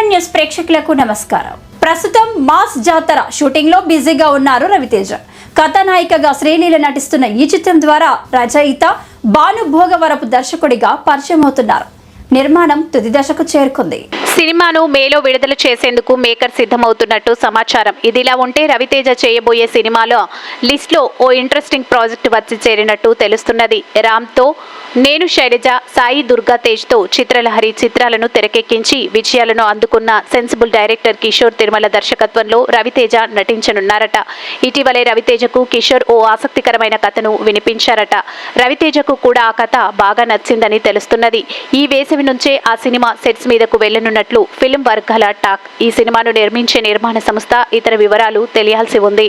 Seven news ప్రేక్షకులకు నమస్కారం. ప్రస్తుతం మాస్ జాతర షూటింగ్లో బిజీగా ఉన్నారు రవితేజ. కథానాయికగా శ్రీలీల నటిస్తున్న ఈ చిత్రం ద్వారా రచయిత భానుభోగవరపు దర్శకుడిగా పరిచయం అవుతున్నారు నిర్మాణం తుది దశకు చేరుకుంది. సినిమాను మేలో విడుదల చేసేందుకు మేకర్ సిద్ధమవుతున్నట్టు సమాచారం. ఇదిలా ఉంటే రవితేజ చేయబోయే సినిమాలో లిస్ట్లో ఓ ఇంట్రెస్టింగ్ ప్రాజెక్ట్ వచ్చి చేరినట్టు తెలుస్తున్నది. రామ్తో నేను శైలజ సాయి దుర్గా తేజ్తో చిత్రలహరి చిత్రాలను తెరకెక్కించి విజయాలను అందుకున్న సెన్సిబుల్ డైరెక్టర్ కిషోర్ తిరుమల దర్శకత్వంలో రవితేజ నటించనున్నారట. ఇటీవలే రవితేజకు కిషోర్ ఓ ఆసక్తికరమైన కథను వినిపించారట. రవితేజకు కూడా ఆ కథ బాగా నచ్చిందని తెలుస్తున్నది. ఈ వేసవి నుంచే ఆ సినిమా సెట్స్ మీదకు వెళ్ళనున్నట్లు ఫిల్మ్ వర్గాల టాక్. ఈ సినిమాను నిర్మించే నిర్మాణ సంస్థ ఇతర వివరాలు తెలియాల్సి ఉంది.